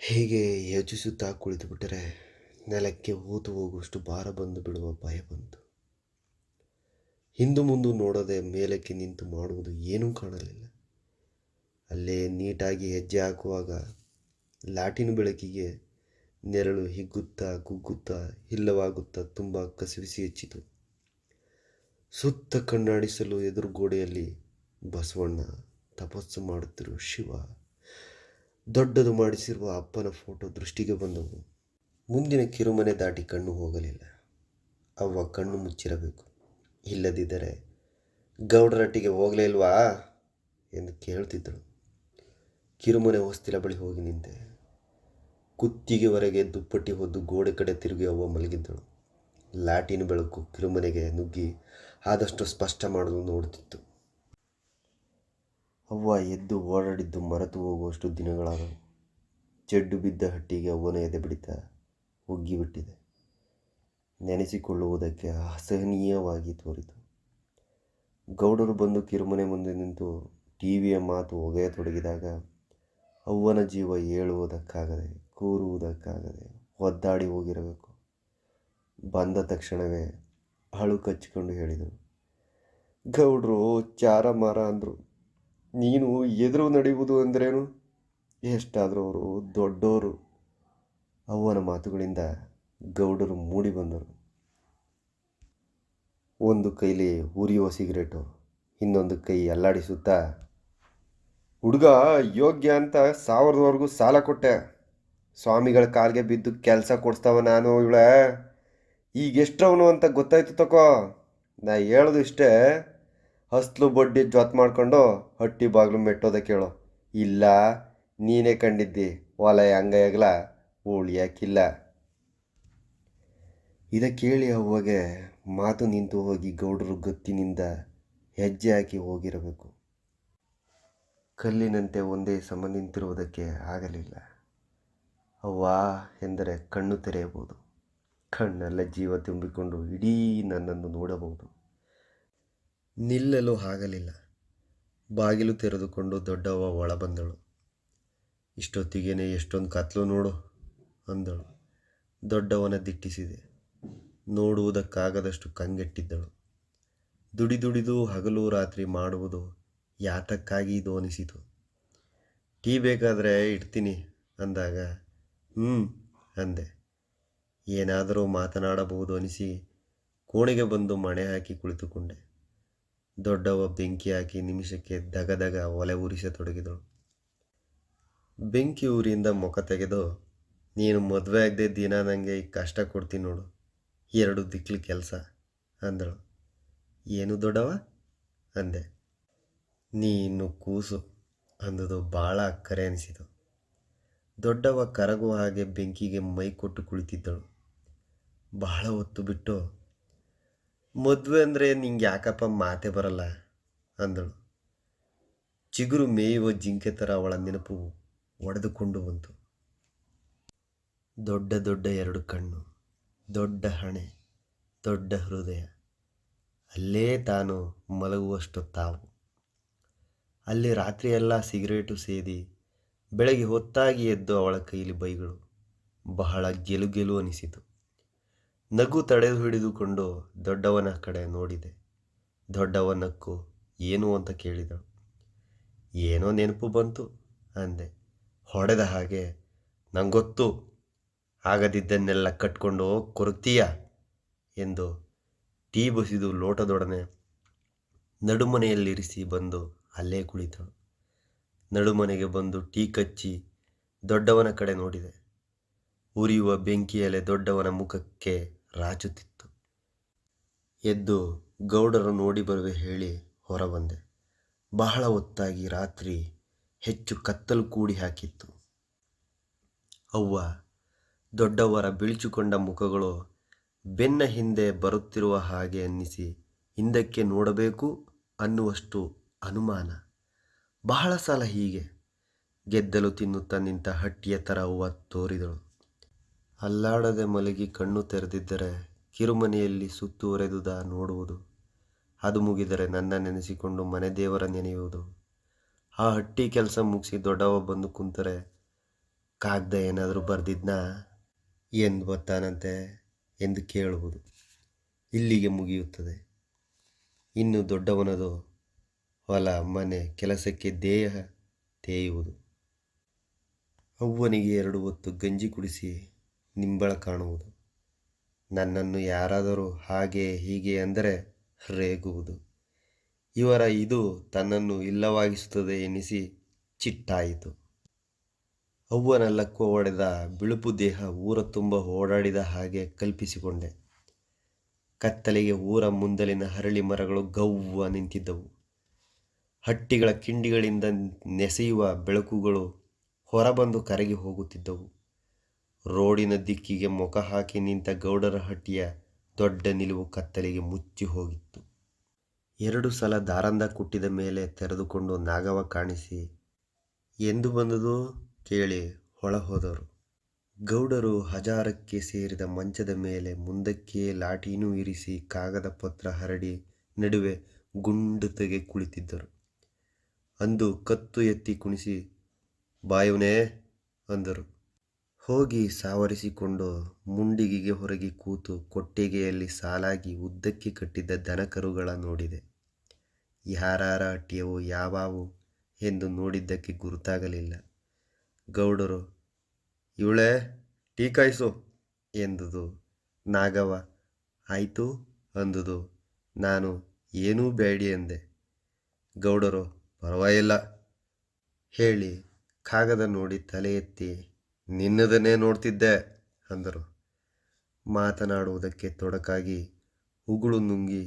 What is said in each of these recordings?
ಹೀಗೆ ಯೋಚಿಸುತ್ತಾ ಕುಳಿತುಬಿಟ್ಟರೆ ನೆಲಕ್ಕೆ ಹೂತು ಹೋಗುವಷ್ಟು ಭಾರ ಬಂದು ಬಿಡುವ ಭಯ ಬಂತು. ಹಿಂದು ಮುಂದು ನೋಡದೆ ಮೇಲಕ್ಕೆ ನಿಂತು ಮಾಡುವುದು ಏನೂ ಕಾಣಲಿಲ್ಲ. ಅಲ್ಲೇ ನೀಟಾಗಿ ಹೆಜ್ಜೆ ಹಾಕುವಾಗ ಲಾಟಿನ ಬೆಳಕಿಗೆ ನೆರಳು ಹಿಗ್ಗುತ್ತಾ ಕುಗ್ಗುತ್ತಾ ಇಲ್ಲವಾಗುತ್ತಾ ತುಂಬ ಕಸಿವಿಸಿ ಹೆಚ್ಚಿತು. ಸುತ್ತ ಕಣ್ಣಾಡಿಸಲು ಎದುರುಗೋಡೆಯಲ್ಲಿ ಬಸವಣ್ಣ ತಪಸ್ಸು ಮಾಡುತ್ತಿರುವ ಶಿವ ದೊಡ್ಡದು ಮಾಡಿಸಿರುವ ಅಪ್ಪನ ಫೋಟೋ ದೃಷ್ಟಿಗೆ ಬಂದವು. ಮುಂದಿನ ಕಿರುಮನೆ ದಾಟಿ ಕಣ್ಣು ಹೋಗಲಿಲ್ಲ. ಅವ್ವ ಕಣ್ಣು ಮುಚ್ಚಿರಬೇಕು. ಇಲ್ಲದಿದ್ದರೆ ಗೌಡರಟ್ಟಿಗೆ ಹೋಗಲೇ ಇಲ್ವಾ? ಎಂದು ಕೇಳ್ತಿದ್ದಳು. ಕಿರುಮನೆ ಹೊಸ್ತಿಲ ಬಳಿ ಹೋಗಿ ನಿಂತೆ. ಕುತ್ತಿಗೆವರೆಗೆ ದುಪ್ಪಟ್ಟಿ ಹೊದ್ದು ಗೋಡೆ ಕಡೆ ತಿರುಗಿ ಅವ್ವ ಮಲಗಿದ್ದಳು. ಲಾಟಿನ ಬೆಳಕು ಕಿರುಮನೆಗೆ ನುಗ್ಗಿ ಆದಷ್ಟು ಸ್ಪಷ್ಟ ಮಾಡಲು ನೋಡುತ್ತಿತ್ತು. ಅವ್ವ ಎದ್ದು ಓಡಾಡಿದ್ದು ಮರೆತು ಹೋಗುವಷ್ಟು ದಿನಗಳಾದವು. ಚೆಡ್ಡು ಬಿದ್ದ ಹಟ್ಟಿಗೆ ಅವ್ವನ ಎದೆ ಬಿಡಿತ ಒಗ್ಗಿಬಿಟ್ಟಿದೆ ನೆನೆಸಿಕೊಳ್ಳುವುದಕ್ಕೆ ಅಸಹನೀಯವಾಗಿ ತೋರಿತು. ಗೌಡರು ಬಂದು ಕಿರುಮನೆ ಮುಂದೆ ನಿಂತು ಟಿ ವಿಯ ಮಾತು ಒಗೆಯತೊಡಗಿದಾಗ ಅವ್ವನ ಜೀವ ಏಳುವುದಕ್ಕಾಗದೆ, ಕೂರುವುದಕ್ಕಾಗದೆ ಒದ್ದಾಡಿ ಹೋಗಿರಬೇಕು. ಬಂದ ತಕ್ಷಣವೇ ಹಳು ಕಚ್ಚಿಕೊಂಡು ಹೇಳಿದರು ಗೌಡ್ರು ಚಾರ ಮಾರ ಅಂದರು. ನೀನು ಎದುರು ನಡೆಯುವುದು ಅಂದ್ರೇನು? ಎಷ್ಟಾದರೂ ಅವರು ದೊಡ್ಡವರು ಅವನ ಮಾತುಗಳಿಂದ ಗೌಡರು ಮೂಡಿ ಬಂದರು. ಒಂದು ಕೈಲಿ ಉರಿಯುವ ಸಿಗರೇಟು, ಇನ್ನೊಂದು ಕೈ ಅಲ್ಲಾಡಿಸುತ್ತಾ, ಹುಡುಗ, ಯೋಗ್ಯ ಅಂತ ಸಾವಿರದವರೆಗೂ ಸಾಲ ಕೊಟ್ಟೆ. ಸ್ವಾಮಿಗಳ ಕಾಲಿಗೆ ಬಿದ್ದು ಕೆಲಸ ಕೊಡಿಸ್ತಾವ ನಾನು ಇವಳ. ಈಗ ಎಷ್ಟವನು ಅಂತ ಗೊತ್ತಾಯ್ತು ತಕೋ. ನಾ ಹೇಳೋದು ಇಷ್ಟೇ ಹಸ್ಲು ಬಡ್ಡಿ ಜೊತೆ ಮಾಡ್ಕೊಂಡು ಹಟ್ಟಿ ಬಾಗಿಲು ಮೆಟ್ಟೋದ ಕೇಳು. ಇಲ್ಲ, ನೀನೇ ಕಂಡಿದ್ದಿ. ಹೊಲ ಹಂಗಾಗ್ಲ ಉಳಿಯಾಕಿಲ್ಲ. ಇದ ಕೇಳಿ ಅವ್ವಗೆ ಮಾತು ನಿಂತು ಹೋಗಿ ಗೌಡರು ಗತ್ತಿನಿಂದ ಹೆಜ್ಜೆ ಹಾಕಿ ಹೋಗಿರಬೇಕು. ಕಲ್ಲಿನಂತೆ ಒಂದೇ ಸಮ ನಿಂತಿರುವುದಕ್ಕೆ ಆಗಲಿಲ್ಲ. ಅವ್ವ ಎಂದರೆ ಕಣ್ಣು ತೆರೆಯಬಹುದು. ಕಣ್ಣೆಲ್ಲ ಜೀವ ತುಂಬಿಕೊಂಡು ಇಡೀ ನನ್ನನ್ನು ನೋಡಬಹುದು. ನಿಲ್ಲಲು ಆಗಲಿಲ್ಲ. ಬಾಗಿಲು ತೆರೆದುಕೊಂಡು ದೊಡ್ಡವ್ವ ಒಳ ಬಂದಳು. ಇಷ್ಟೊತ್ತಿಗೇನೆ ಎಷ್ಟೊಂದು ಕತ್ಲು ನೋಡು, ಅಂದಳು. ದೊಡ್ಡವನ ದಿಟ್ಟಿಸಿದೆ. ನೋಡುವುದಕ್ಕಾಗದಷ್ಟು ಕಂಗೆಟ್ಟಿದ್ದಳು. ದುಡಿದುಡಿದು ಹಗಲು ರಾತ್ರಿ ಮಾಡುವುದು ಯಾತಕ್ಕಾಗಿ ಇದು ಅನಿಸಿತು. ಟೀ ಬೇಕಾದರೆ ಇಡ್ತೀನಿ, ಅಂದಾಗ ಹ್ಞೂ ಅಂದೆ. ಏನಾದರೂ ಮಾತನಾಡಬಹುದು ಅನಿಸಿ ಕೋಣೆಗೆ ಬಂದು ಮಣೆ ಹಾಕಿ ಕುಳಿತುಕೊಂಡೆ. ದೊಡ್ಡವ ಬೆಂಕಿ ಹಾಕಿ ನಿಮಿಷಕ್ಕೆ ದಗದಗ ಒಲೆ ಉರಿಸತೊಡಗಿದಳು ಬೆಂಕಿ ಊರಿಯಿಂದ ಮುಖ ತೆಗೆದು, ನೀನು ಮದುವೆ ಆಗದೆ ದಿನ ನನಗೆ ಕಷ್ಟ ಕೊಡ್ತೀನಿ ನೋಡು, ಎರಡು ದಿಕ್ಲು ಕೆಲಸ, ಅಂದಳು. ಏನು ದೊಡ್ಡವ? ಅಂದೆ. ನೀನು ಕೂಸು, ಅಂದದು ಭಾಳ ಅಕ್ಕರೆ ಅನಿಸಿತು. ದೊಡ್ಡವ ಕರಗುವ ಹಾಗೆ ಬೆಂಕಿಗೆ ಮೈ ಕೊಟ್ಟು ಕುಳಿತಿದ್ದಳು. ಬಹಳ ಹೊತ್ತು ಬಿಟ್ಟು ಮದುವೆ ಅಂದರೆ ನಿಂಗೆ ಯಾಕಪ್ಪ ಮಾತೆ ಬರಲ್ಲ? ಅಂದಳು. ಚಿಗುರು ಮೇಯುವ ಜಿಂಕೆ ಥರ ಅವಳ ನೆನಪು ಒಡೆದುಕೊಂಡು ಬಂತು. ದೊಡ್ಡ ದೊಡ್ಡ ಎರಡು ಕಣ್ಣು, ದೊಡ್ಡ ಹಣೆ, ದೊಡ್ಡ ಹೃದಯ. ಅಲ್ಲೇ ತಾನು ಮಲಗುವಷ್ಟು ತಾವು. ಅಲ್ಲಿ ರಾತ್ರಿಯೆಲ್ಲ ಸಿಗರೇಟು ಸೇದಿ ಬೆಳಗ್ಗೆ ಹೊತ್ತಾಗಿ ಎದ್ದು ಅವಳ ಕೈಲಿ ಬೈಗಳು. ಬಹಳ ಗೆಲು ಗೆಲು ಅನಿಸಿತು. ನಗು ತಡೆದು ಹಿಡಿದುಕೊಂಡು ದೊಡ್ಡವನ ಕಡೆ ನೋಡಿದೆ. ದೊಡ್ಡವನಕ್ಕೂ ಏನು ಅಂತ ಕೇಳಿದಳು. ಏನೋ ನೆನಪು ಬಂತು ಅಂದೆ. ಹೊಡೆದ ಹಾಗೆ, ನಂಗೊತ್ತು, ಆಗದಿದ್ದನ್ನೆಲ್ಲ ಕಟ್ಕೊಂಡು ಕೊರುತ್ತೀಯ ಎಂದು ಟೀ ಬಸಿದು ಲೋಟದೊಡನೆ ನಡುಮನೆಯಲ್ಲಿರಿಸಿ ಬಂದು ಅಲ್ಲೇ ಕುಳಿತಳು. ನಡುಮನೆಗೆ ಬಂದು ಟೀ ಕಚ್ಚಿ ದೊಡ್ಡವನ ಕಡೆ ನೋಡಿದೆ. ಉರಿಯುವ ಬೆಂಕಿಯಲೆ ದೊಡ್ಡವನ ಮುಖಕ್ಕೆ ರಾಚುತ್ತಿತ್ತು ಎದ್ದು ಗೌಡರು ನೋಡಿ ಬರುವೆ ಹೇಳಿ ಹೊರಬಂದೆ. ಬಹಳ ಹೊತ್ತಾಗಿ ರಾತ್ರಿ ಹೆಚ್ಚು ಕತ್ತಲು ಕೂಡಿ ಹಾಕಿತ್ತು. ಅವ್ವ ದೊಡ್ಡವರ ಬಿಳಿಚುಕೊಂಡ ಮುಖಗಳು ಬೆನ್ನ ಹಿಂದೆ ಬರುತ್ತಿರುವ ಹಾಗೆ ಅನ್ನಿಸಿ ಹಿಂದಕ್ಕೆ ನೋಡಬೇಕು ಅನ್ನುವಷ್ಟು ಅನುಮಾನ. ಬಹಳ ಸಲ ಹೀಗೆ ಗೆದ್ದಲು ತಿನ್ನುತ್ತಾ ನಿಂತ ಹಟ್ಟಿಯ ಥರ ಅವ್ವ ತೋರಿದಳು. ಅಲ್ಲಾಡದೆ ಮಲಗಿ ಕಣ್ಣು ತೆರೆದಿದ್ದರೆ ಕಿರುಮನೆಯಲ್ಲಿ ಸುತ್ತುವರೆದುದ ನೋಡುವುದು. ಅದು ಮುಗಿದರೆ ನನ್ನ ನೆನೆಸಿಕೊಂಡು ಮನೆ ದೇವರ ನೆನೆಯುವುದು. ಆ ಹಟ್ಟಿ ಕೆಲಸ ಮುಗಿಸಿ ದೊಡ್ಡವ ಬಂದು ಕುಂತರೆ, ಕಾಗ್ದ ಏನಾದರೂ ಬರೆದಿದ್ನ? ಎಂದು ಬರ್ತಾನಂತೆ ಎಂದು ಕೇಳುವುದು. ಇಲ್ಲಿಗೆ ಮುಗಿಯುತ್ತದೆ. ಇನ್ನು ದೊಡ್ಡವನದು ಹೊಲ, ಮನೆ, ಕೆಲಸಕ್ಕೆ ದೇಹ ತೇಯುವುದು. ಅವ್ವನಿಗೆ ಎರಡು ಹೊತ್ತು ಗಂಜಿ ಕುಡಿಸಿ ನಿಂಬಳ ಕಾಣುವುದು. ನನ್ನನ್ನು ಯಾರಾದರೂ ಹಾಗೆ ಹೀಗೆ ಅಂದರೆ ರೇಗುವುದು. ಇವರ ಇದು ತನ್ನನ್ನು ಇಲ್ಲವಾಗಿಸುತ್ತದೆ ಎನಿಸಿ ಚಿಟ್ಟಾಯಿತು. ಅವ್ವನ ಲಕ್ವ ಒಡೆದ ಬಿಳುಪು ದೇಹ ಊರ ತುಂಬ ಓಡಾಡಿದ ಹಾಗೆ ಕಲ್ಪಿಸಿಕೊಂಡೆ. ಕತ್ತಲೆಗೆ ಊರ ಮುಂದಲಿನ ಹರಳಿ ಮರಗಳು ಗವ್ವ ನಿಂತಿದ್ದವು. ಹಟ್ಟಿಗಳ ಕಿಂಡಿಗಳಿಂದ ನೆಸೆಯುವ ಬೆಳಕುಗಳು ಹೊರಬಂದು ಕರಗಿ ಹೋಗುತ್ತಿದ್ದವು. ರೋಡಿನ ದಿಕ್ಕಿಗೆ ಮುಖ ಹಾಕಿ ನಿಂತ ಗೌಡರ ಹಟ್ಟಿಯ ದೊಡ್ಡ ನಿಲುವು ಕತ್ತಲಿಗೆ ಮುಚ್ಚಿ ಹೋಗಿತ್ತು. ಎರಡು ಸಲ ದಾರಂದ ಕುಟ್ಟಿದ ಮೇಲೆ ತೆರೆದುಕೊಂಡು ನಾಗವ ಕಾಣಿಸಿ, ಎಂದು ಬಂದುದು? ಕೇಳಿ ಹೊಳ ಹೋದರು ಗೌಡರು ಹಜಾರಕ್ಕೆ ಸೇರಿದ ಮಂಚದ ಮೇಲೆ ಮುಂದಕ್ಕೆ ಲಾಠೀನೂ ಇರಿಸಿ ಕಾಗದ ಪತ್ರ ಹರಡಿ ನಡುವೆ ಗುಂಡತೆಗೆ ಕುಳಿತಿದ್ದರು. ಅಂದು ಕತ್ತು ಎತ್ತಿ ಕುಣಿಸಿ, ಬಾಯುವನೇ, ಅಂದರು. ಹೋಗಿ ಸಾವರಿಸಿಕೊಂಡು ಮುಂಡಿಗೆಗೆ ಹೊರಗೆ ಕೂತು ಕೊಟ್ಟಿಗೆಯಲ್ಲಿ ಸಾಲಾಗಿ ಉದ್ದಕ್ಕೆ ಕಟ್ಟಿದ್ದ ದನಕರುಗಳ ನೋಡಿದೆ. ಯಾರಾರ ಅಟ್ಟಿಯವು ಯಾವಾವು ಎಂದು ನೋಡಿದ್ದಕ್ಕೆ ಗುರುತಾಗಲಿಲ್ಲ. ಗೌಡರು, ಇವಳೇ, ಟೀ ಕಾಯಿಸು ಎಂದುದು. ನಾಗವ ಆಯಿತು ಅಂದುದು. ನಾನು ಏನೂ ಬೇಡಿ ಎಂದೆ ಗೌಡರು, ಪರವಾಗಿಲ್ಲ ಹೇಳಿ ಕಾಗದ ನೋಡಿ ತಲೆ ಎತ್ತಿ ನಿನ್ನದನ್ನೇ ನೋಡ್ತಿದ್ದೆ ಅಂದರು. ಮಾತನಾಡುವುದಕ್ಕೆ ತೊಡಕಾಗಿ ಉಗುಳು ನುಂಗಿ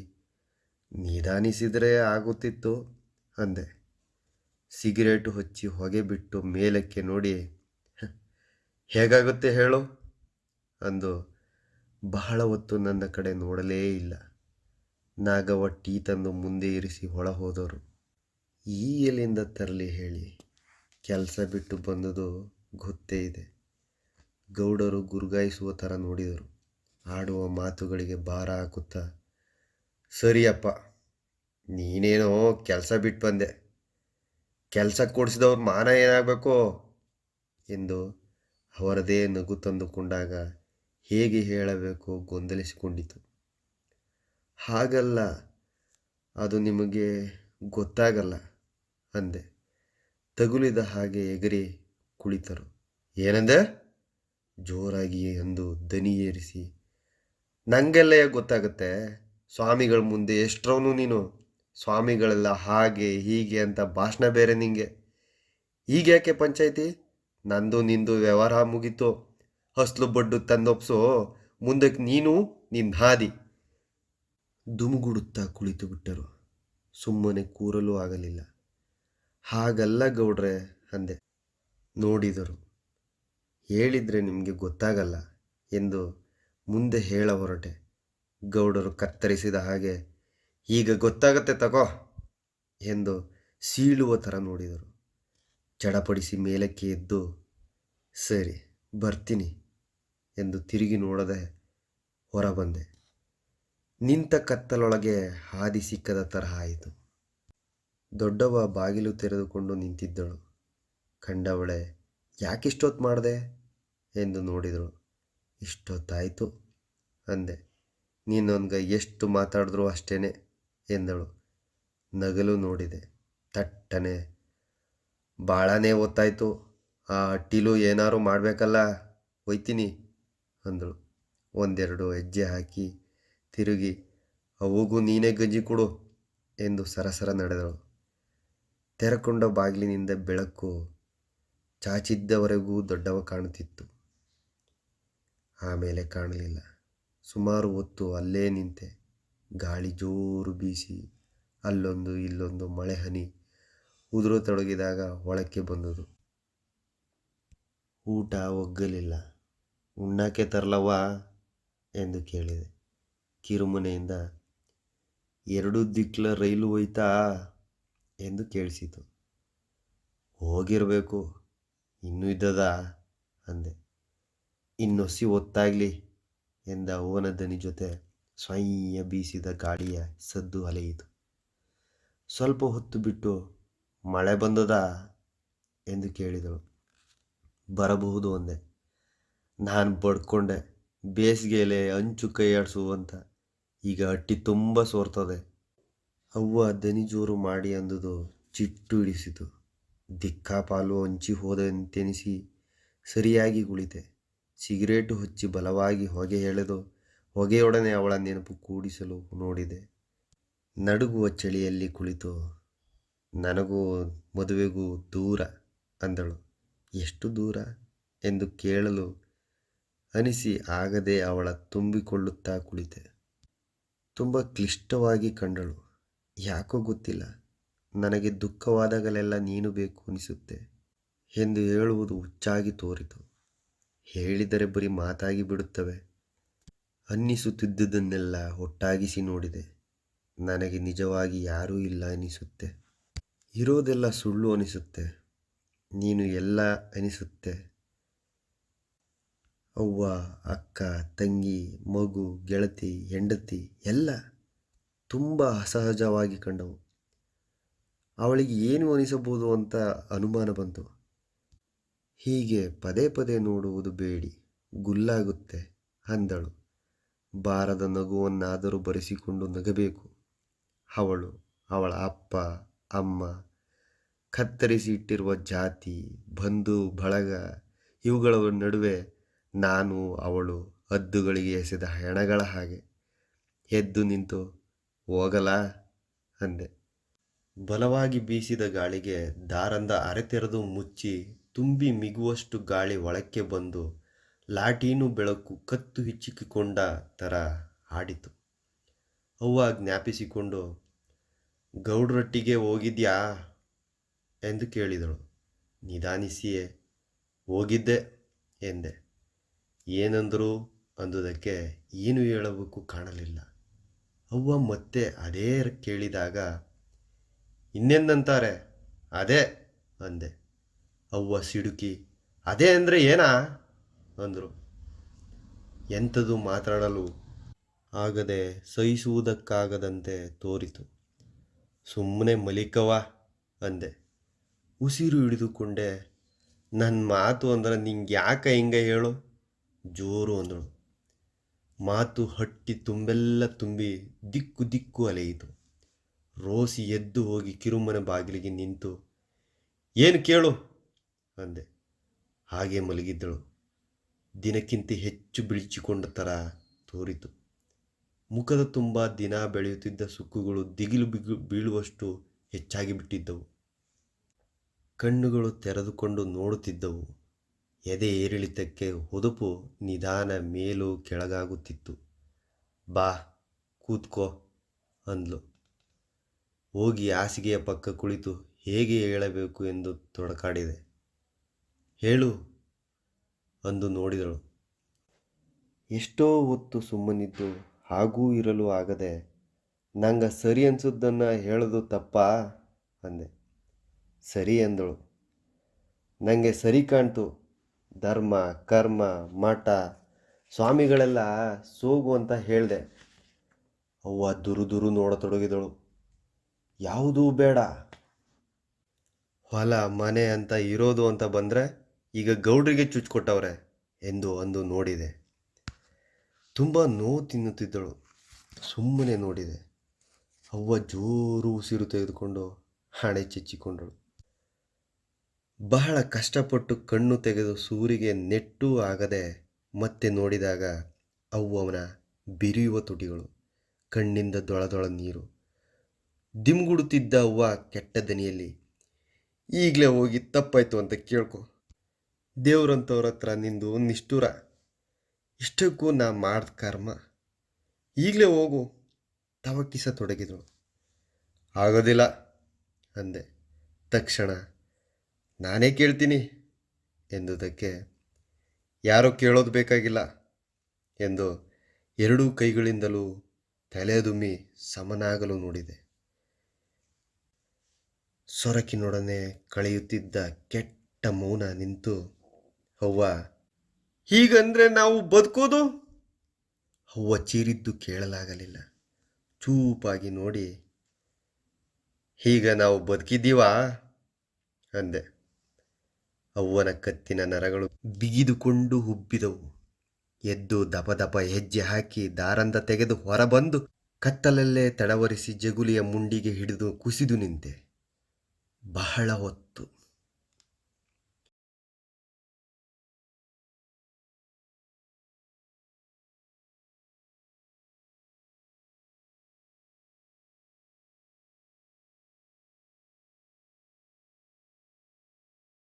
ನಿಧಾನಿಸಿದರೆ ಆಗುತ್ತಿತ್ತು ಅಂದೆ. ಸಿಗರೇಟು ಹಚ್ಚಿ ಹೊಗೆ ಬಿಟ್ಟು ಮೇಲಕ್ಕೆ ನೋಡಿ "ಹ, ಹೇಗಾಗುತ್ತೆ ಹೇಳು ಅಂದು. ಬಹಳ ಹೊತ್ತು ನನ್ನ ಕಡೆ ನೋಡಲೇ ಇಲ್ಲ. ನಾಗವ ಟೀ ತಂದು ಮುಂದೆ ಇರಿಸಿ ಒಳ ಹೋದರು. ಈ ಎಲ್ಲಿಂದ ತರಲಿ ಹೇಳಿ. ಕೆಲಸ ಬಿಟ್ಟು ಬಂದುದು ಗೊತ್ತೇ ಇದೆ. ಗೌಡರು ಗುರುಗಾಯಿಸುವ ಥರ ನೋಡಿದರು. ಆಡುವ ಮಾತುಗಳಿಗೆ ಭಾರ ಹಾಕುತ್ತಾ, ಸರಿಯಪ್ಪ, ನೀನೇನೋ ಕೆಲಸ ಬಿಟ್ಟು ಬಂದೆ. ಕೆಲಸ ಕೊಡಿಸಿದವ್ರ ಮಾನ ಏನಾಗಬೇಕು? ಎಂದು ಅವರದೇ ನಗು ತಂದುಕೊಂಡಾಗ ಹೇಗೆ ಹೇಳಬೇಕು ಗೊಂದಲಿಸಿಕೊಂಡಿತು. ಹಾಗಲ್ಲ, ಅದು ನಿಮಗೆ ಗೊತ್ತಾಗಲ್ಲ, ಅಂದೆ. ತಗುಲಿದ ಹಾಗೆ ಎಗರಿ ಕುಳಿತರು. ಏನಂದೆ? ಜೋರಾಗಿ ಎಂದು ದನಿ ಏರಿಸಿ, ನಂಗೆಲ್ಲ ಯಾಕ್ ಗೊತ್ತಾಗುತ್ತೆ? ಸ್ವಾಮಿಗಳ ಮುಂದೆ ಎಷ್ಟ್ರವನು ನೀನು? ಸ್ವಾಮಿಗಳೆಲ್ಲ ಹಾಗೆ, ಹೀಗೆ ಅಂತ ಭಾಷಣ ಬೇರೆ ನಿಂಗೆ. ಈಗ ಯಾಕೆ ಪಂಚಾಯಿತಿ? ನಂದು ನಿಂದು ವ್ಯವಹಾರ ಮುಗೀತು. ಹಸ್ಲು ಬಡ್ಡು ತಂದೊಪ್ಸು. ಮುಂದಕ್ಕೆ ನೀನು ನಿನ್ನ ಹಾದಿ. ದುಮುಗುಡುತ್ತಾ ಕುಳಿತು ಬಿಟ್ಟರು. ಸುಮ್ಮನೆ ಕೂರಲು ಆಗಲಿಲ್ಲ. ಹಾಗಲ್ಲ ಗೌಡ್ರೆ, ಅಂದೆ. ನೋಡಿದರು. ಹೇಳಿದರೆ ನಿಮಗೆ ಗೊತ್ತಾಗಲ್ಲ ಎಂದು ಮುಂದೆ ಹೇಳ ಹೊರಟೆ ಗೌಡರು ಕತ್ತರಿಸಿದ ಹಾಗೆ, ಈಗ ಗೊತ್ತಾಗತ್ತೆ ತಗೋ ಎಂದು ಸೀಳುವ ಥರ ನೋಡಿದರು. ಚಡಪಡಿಸಿ ಮೇಲಕ್ಕೆ ಎದ್ದು, ಸರಿ, ಬರ್ತೀನಿ ಎಂದು ತಿರುಗಿ ನೋಡದೆ ಹೊರಬಂದೆ. ನಿಂತ ಕತ್ತಲೊಳಗೆ ಹಾದಿ ಸಿಕ್ಕದ ತರಹ ಆಯಿತು. ದೊಡ್ಡವ ಬಾಗಿಲು ತೆರೆದುಕೊಂಡು ನಿಂತಿದ್ದಳು. ಕಂಡವಳೆ ಯಾಕಿಷ್ಟೊತ್ತು ಮಾಡಿದೆ? ಎಂದು ನೋಡಿದಳು. ಇಷ್ಟೊತ್ತಾಯಿತು, ಅಂದೆ. ನೀನೊನ್ಗ ಎಷ್ಟು ಮಾತಾಡಿದ್ರು ಅಷ್ಟೇನೆ, ಎಂದಳು. ನಗಲು ನೋಡಿದೆ. ತಟ್ಟನೆ. ಭಾಳನೇ ಒತ್ತಾಯಿತು ಆ ಹಟ್ಟಿಲೂ ಏನಾರು ಮಾಡಬೇಕಲ್ಲ, ಒಯ್ತೀನಿ, ಅಂದಳು. ಒಂದೆರಡು ಹೆಜ್ಜೆ ಹಾಕಿ ತಿರುಗಿ, ಅವಗೂ ನೀನೇ ಗಂಜಿ ಕೊಡು, ಎಂದು ಸರಸರ ನಡೆದಳು. ತೆರಕೊಂಡ ಬಾಗಿಲಿನಿಂದ ಬೆಳಕು ಚಾಚಿದ್ದವರೆಗೂ ದೊಡ್ಡವ ಕಾಣುತ್ತಿತ್ತು. ಆಮೇಲೆ ಕಾಣಲಿಲ್ಲ. ಸುಮಾರು ಹೊತ್ತು ಅಲ್ಲೇ ನಿಂತೆ ಗಾಳಿ ಜೋರು ಬೀಸಿ ಅಲ್ಲೊಂದು ಇಲ್ಲೊಂದು ಮಳೆ ಹನಿ ಉದುರು ತೊಡಗಿದಾಗ ಒಳಕ್ಕೆ ಬಂದುದು. ಊಟ ಒಗ್ಗಲಿಲ್ಲ. ಉಣ್ಣಕ್ಕೆ ತರಲವ್ವ ಎಂದು ಕೇಳಿದೆ. ಕಿರುಮನೆಯಿಂದ ಎರಡು ದಿಕ್ಕಲ ರೈಲು ಹೋಯ್ತಾ ಎಂದು ಕೇಳಿಸಿತು. ಹೋಗಿರಬೇಕು. ಇನ್ನೂ ಇದ್ದದ? ಅಂದೆ. ಇನ್ನೊಸಿ ಒತ್ತಾಗ್ಲಿ ಎಂದ ಅವ್ವನ ದನಿ ಜೊತೆ ಸ್ವಯ್ಯ ಬೀಸಿದ ಗಾಳಿಯ ಸದ್ದು ಅಲೆಯಿತು. ಸ್ವಲ್ಪ ಹೊತ್ತು ಬಿಟ್ಟು ಮಳೆ ಬಂದದ? ಎಂದು ಕೇಳಿದಳು. ಬರಬಹುದು ಅಂದೆ. ನಾನು ಬಡ್ಕೊಂಡೆ. ಬೇಸಿಗೆಲೆ ಅಂಚು ಕೈಯಾಡಿಸು ಅಂತ. ಈಗ ಅಟ್ಟಿ ತುಂಬ ಸೋರ್ತದೆ. ಅವ್ವ ದನಿ ಜೋರು ಮಾಡಿ ಅಂದುದು ಚಿಟ್ಟು ಹಿಡಿಸಿತು. ದಿಕ್ಕಾಪಾಲು ಹಂಚಿ ಹೋದಂತೆನಿಸಿ ಸರಿಯಾಗಿ ಕುಳಿತೆ. ಸಿಗರೇಟು ಹಚ್ಚಿ ಬಲವಾಗಿ ಹೊಗೆ ಎಳೆದು ಹೊಗೆಯೊಡನೆ ಅವಳ ನೆನಪು ಕೂಡಿಸಲು ನೋಡಿದೆ. ನಡುಗುವ ಚಳಿಯಲ್ಲಿ ಕುಳಿತು ನನಗೂ ಮದುವೆಗೂ ದೂರ ಅಂದಳು. ಎಷ್ಟು ದೂರ? ಎಂದು ಕೇಳಲು ಅನಿಸಿ ಆಗದೆ ಅವಳ ತುಂಬಿಕೊಳ್ಳುತ್ತಾ ಕುಳಿತೆ. ತುಂಬ ಕ್ಲಿಷ್ಟವಾಗಿ ಕಂಡಳು. ಯಾಕೋ ಗೊತ್ತಿಲ್ಲ. ನನಗೆ ದುಃಖವಾದಾಗಲೆಲ್ಲ ನೀನು ಬೇಕು ಅನಿಸುತ್ತೆ ಎಂದು ಹೇಳುವುದು ಹುಚ್ಚಾಗಿ ತೋರಿತು. ಹೇಳಿದರೆ ಬರೀ ಮಾತಾಗಿ ಬಿಡುತ್ತವೆ. ಅನ್ನಿಸುತ್ತಿದ್ದುದನ್ನೆಲ್ಲ ಒಟ್ಟಾಗಿಸಿ ನೋಡಿದೆ. ನನಗೆ ನಿಜವಾಗಿ ಯಾರೂ ಇಲ್ಲ ಅನಿಸುತ್ತೆ. ಇರೋದೆಲ್ಲ ಸುಳ್ಳು ಅನಿಸುತ್ತೆ. ನೀನು ಎಲ್ಲ ಅನಿಸುತ್ತೆ. ಅವ್ವ, ಅಕ್ಕ, ತಂಗಿ, ಮಗು, ಗೆಳತಿ, ಹೆಂಡತಿ ಎಲ್ಲ ತುಂಬ ಅಸಹಜವಾಗಿ ಕಂಡವು. ಅವಳಿಗೆ ಏನು ಅನಿಸಬಹುದು ಅಂತ ಅನುಮಾನ ಬಂತು. ಹೀಗೆ ಪದೇ ಪದೇ ನೋಡುವುದು ಬೇಡಿ, ಗುಲ್ಲಾಗುತ್ತೆ ಅಂದಳು. ಬಾರದ ನಗುವನ್ನಾದರೂ ಬರೆಸಿಕೊಂಡು ನಗಬೇಕು. ಅವಳು, ಅವಳ ಅಪ್ಪ, ಅಮ್ಮ ಕತ್ತರಿಸಿ ಇಟ್ಟಿರುವ ಜಾತಿ, ಬಂಧು, ಬಳಗ, ಇವುಗಳ ನಡುವೆ ನಾನು, ಅವಳು ಹದ್ದುಗಳಿಗೆ ಎಸೆದ ಹೆಣಗಳ ಹಾಗೆ. ಎದ್ದು ನಿಂತು ಹೋಗಲಾ? ಅಂದೆ. ಬಲವಾಗಿ ಬೀಸಿದ ಗಾಳಿಗೆ ದಾರಂದ ಅರೆತೆರೆದು ಮುಚ್ಚಿ ತುಂಬಿ ಮಿಗುವಷ್ಟು ಗಾಳಿ ಒಳಕ್ಕೆ ಬಂದು ಲಾಟೀನು ಬೆಳಕು ಕತ್ತು ಹಿಚ್ಚಿಕೊಂಡ ಥರ ಆಡಿತು. ಅವ್ವ ಜ್ಞಾಪಿಸಿಕೊಂಡು, ಗೌಡ್ರೊಟ್ಟಿಗೆ ಹೋಗಿದ್ಯಾ? ಎಂದು ಕೇಳಿದಳು. ನಿಧಾನಿಸಿಯೇ, ಹೋಗಿದ್ದೆ, ಎಂದೆ. ಏನಂದರು? ಅಂದುದಕ್ಕೆ ಏನು ಹೇಳಬೇಕು ಕಾಣಲಿಲ್ಲ. ಅವ್ವ ಮತ್ತೆ ಅದೇ ಕೇಳಿದಾಗ ಇನ್ನೆಂದಂತಾರೆ? ಅದೇ, ಅಂದೆ. ಅವ್ವ ಸಿಡುಕಿ, ಅದೇ ಅಂದರೆ ಏನಾ? ಅಂದರು. ಎಂಥದು ಮಾತಾಡಲು ಆಗದೆ ಸಹಿಸುವುದಕ್ಕಾಗದಂತೆ ತೋರಿತು. ಸುಮ್ಮನೆ ಮಲಿಕವ ಅಂದೆ. ಉಸಿರು ಹಿಡಿದುಕೊಂಡೆ. ನನ್ನ ಮಾತು ಅಂದ್ರೆ ನಿಂಗೆ ಯಾಕೆ ಹಿಂಗೆ ಹೇಳು? ಜೋರು ಅಂದಳು. ಮಾತು ಹಟ್ಟಿ ತುಂಬೆಲ್ಲ ತುಂಬಿ ದಿಕ್ಕು ದಿಕ್ಕು ಅಲೆಯಿತು. ರೋಸಿ ಎದ್ದು ಹೋಗಿ ಕಿರುಮನೆ ಬಾಗಿಲಿಗೆ ನಿಂತು, ಏನು ಕೇಳು? ಅಂದೆ. ಹಾಗೆ ಮಲಗಿದ್ದಳು. ದಿನಕ್ಕಿಂತ ಹೆಚ್ಚು ಬಿಳಿಚಿಕೊಂಡ ಥರ ತೋರಿತು. ಮುಖದ ತುಂಬ ದಿನ ಬೆಳೆಯುತ್ತಿದ್ದ ಸುಕ್ಕುಗಳು ದಿಗಿಲು ಬಿಗಿಲು ಬೀಳುವಷ್ಟು ಹೆಚ್ಚಾಗಿ ಬಿಟ್ಟಿದ್ದವು. ಕಣ್ಣುಗಳು ತೆರೆದುಕೊಂಡು ನೋಡುತ್ತಿದ್ದವು. ಎದೆ ಏರಿಳಿತಕ್ಕೆ ಹೊದಪು ನಿಧಾನ ಮೇಲು ಕೆಳಗಾಗುತ್ತಿತ್ತು. ಬಾ, ಕೂತ್ಕೋ, ಅಂದ್ಲು. ಹೋಗಿ ಹಾಸಿಗೆಯ ಪಕ್ಕ ಕುಳಿತು ಹೇಗೆ ಹೇಳಬೇಕು ಎಂದು ತೊಡಕಾಡಿದೆ. ಹೇಳು, ಅಂದು ನೋಡಿದಳು. ಎಷ್ಟೋ ಹೊತ್ತು ಸುಮ್ಮನಿದ್ದು ಹಾಗೂ ಇರಲು ಆಗದೆ ನಂಗೆ ಸರಿ ಅನ್ಸುದ್ದನ್ನು ಹೇಳೋದು ತಪ್ಪಾ? ಅಂದೆ. ಸರಿ, ಅಂದಳು. ನನಗೆ ಸರಿ ಕಾಣ್ತು. ಧರ್ಮ, ಕರ್ಮ, ಮಠ, ಸ್ವಾಮಿಗಳೆಲ್ಲ ಸೋಗು ಅಂತ ಹೇಳಿದೆ. ಅವ್ವ ದುರು ದುರು ನೋಡತೊಡಗಿದಳು. ಯಾವುದೂ ಬೇಡ. ಹೊಲ, ಮನೆ ಅಂತ ಇರೋದು ಅಂತ ಬಂದರೆ ಈಗ ಗೌಡ್ರಿಗೆ ಚುಚ್ಕೊಟ್ಟವ್ರೆ ಎಂದು ಅಂದು ನೋಡಿದೆ. ತುಂಬ ನೋವು ತಿನ್ನುತ್ತಿದ್ದಳು. ಸುಮ್ಮನೆ ನೋಡಿದೆ. ಅವ್ವ ಜೋರು ಉಸಿರು ತೆಗೆದುಕೊಂಡು ಹಣೆ ಚೆಚ್ಚಿಕೊಂಡಳು. ಬಹಳ ಕಷ್ಟಪಟ್ಟು ಕಣ್ಣು ತೆಗೆದು ಸೂರಿಗೆ ನೆಟ್ಟೂ ಆಗದೆ ಮತ್ತೆ ನೋಡಿದಾಗ ಅವ್ವನ ಬಿರಿಯುವ ತುಟಿಗಳು, ಕಣ್ಣಿಂದ ದೊಳದೊಳ ನೀರು. ದಿಮ್ಗುಡುತ್ತಿದ್ದ ಅವ್ವ ಕೆಟ್ಟ ದನಿಯಲ್ಲಿ. ಈಗಲೇ ಹೋಗಿ ತಪ್ಪಾಯ್ತು ಅಂತ ಕೇಳ್ಕೊ. ದೇವ್ರಂಥವ್ರ ಹತ್ರ ನಿಂದು ನಿಷ್ಠುರ. ಇಷ್ಟಕ್ಕೂ ನಾ ಮಾಡ್ದ ಕರ್ಮ. ಈಗಲೇ ಹೋಗು. ತವಕಿಸತೊಡಗಿದಳು ಆಗೋದಿಲ್ಲ ಅಂದೆ. ತಕ್ಷಣ ನಾನೇ ಕೇಳ್ತೀನಿ ಎಂದುದಕ್ಕೆ ಯಾರೋ ಕೇಳೋದು ಬೇಕಾಗಿಲ್ಲ ಎಂದು ಎರಡೂ ಕೈಗಳಿಂದಲೂ ತಲೆದುಮ್ಮಿ ಸಮನಾಗಲು ನೋಡಿದೆ. ಸೊರಕಿನೊಡನೆ ಕಳೆಯುತ್ತಿದ್ದ ಕೆಟ್ಟ ಮೌನ ನಿಂತು ಅವ್ವ ಹೀಗಂದ್ರೆ ನಾವು ಬದುಕೋದು? ಅವ್ವ ಚೀರಿದ್ದು ಕೇಳಲಾಗಲಿಲ್ಲ. ಚೂಪಾಗಿ ನೋಡಿ, ಹೀಗ ನಾವು ಬದುಕಿದ್ದೀವಾ? ಅಂದೆ. ಅವ್ವನ ಕತ್ತಿನ ನರಗಳು ಬಿಗಿದುಕೊಂಡು ಹುಬ್ಬಿದವು. ಎದ್ದು ದಪ ದಪ ಹೆಜ್ಜೆ ಹಾಕಿ ದಾರಂದ ತೆಗೆದು ಹೊರಬಂದು ಕತ್ತಲಲ್ಲೇ ತಡವರಿಸಿ ಜಗುಲಿಯ ಮುಂಡಿಗೆ ಹಿಡಿದು ಕುಸಿದು ನಿಂತೆ. ಬಹಳ ಹೊತ್ತು.